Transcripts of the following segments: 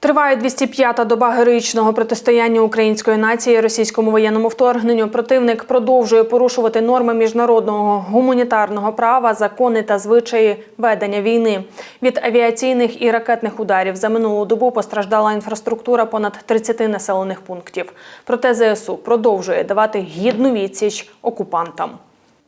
Триває 205-та доба героїчного протистояння української нації російському воєнному вторгненню. Противник продовжує порушувати норми міжнародного гуманітарного права, закони та звичаї ведення війни. Від авіаційних і ракетних ударів за минулу добу постраждала інфраструктура понад 30 населених пунктів. Проте ЗСУ продовжує давати гідну відсіч окупантам.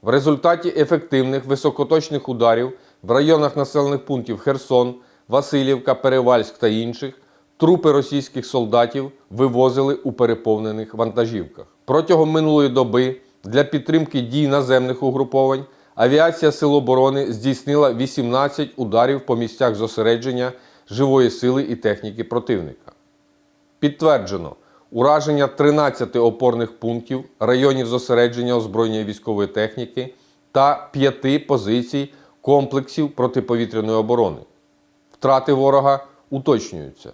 В результаті ефективних високоточних ударів в районах населених пунктів Херсон, Васильівка, Перевальськ та інших трупи російських солдатів вивозили у переповнених вантажівках. Протягом минулої доби для підтримки дій наземних угруповань авіація Сил оборони здійснила 18 ударів по місцях зосередження живої сили і техніки противника. Підтверджено ураження 13 опорних пунктів, районів зосередження озброєння військової техніки та 5 позицій комплексів протиповітряної оборони. Втрати ворога уточнюються.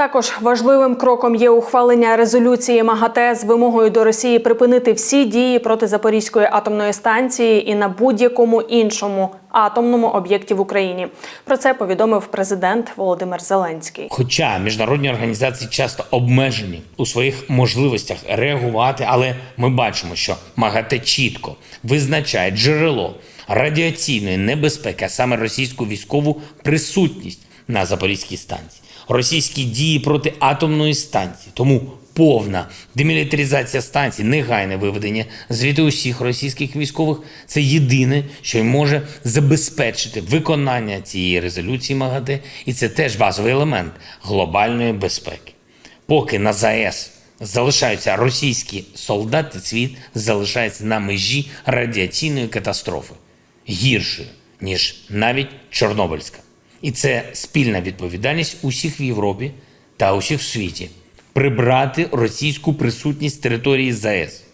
Також важливим кроком є ухвалення резолюції МАГАТЕ з вимогою до Росії припинити всі дії проти Запорізької атомної станції і на будь-якому іншому атомному об'єкті в Україні. Про це повідомив президент Володимир Зеленський. Хоча міжнародні організації часто обмежені у своїх можливостях реагувати, але ми бачимо, що МАГАТЕ чітко визначає джерело радіаційної небезпеки, а саме російську військову присутність на Запорізькій станції, російські дії проти атомної станції. Тому повна демілітаризація станції, негайне виведення звідти усіх російських військових це єдине, що може забезпечити виконання цієї резолюції МАГАТЕ, і це теж базовий елемент глобальної безпеки. Поки на ЗАЕС залишаються російські солдати, світ залишається на межі радіаційної катастрофи гіршою, ніж навіть Чорнобильська. І це спільна відповідальність усіх в Європі та усіх в світі прибрати російську присутність території ЗАЕС.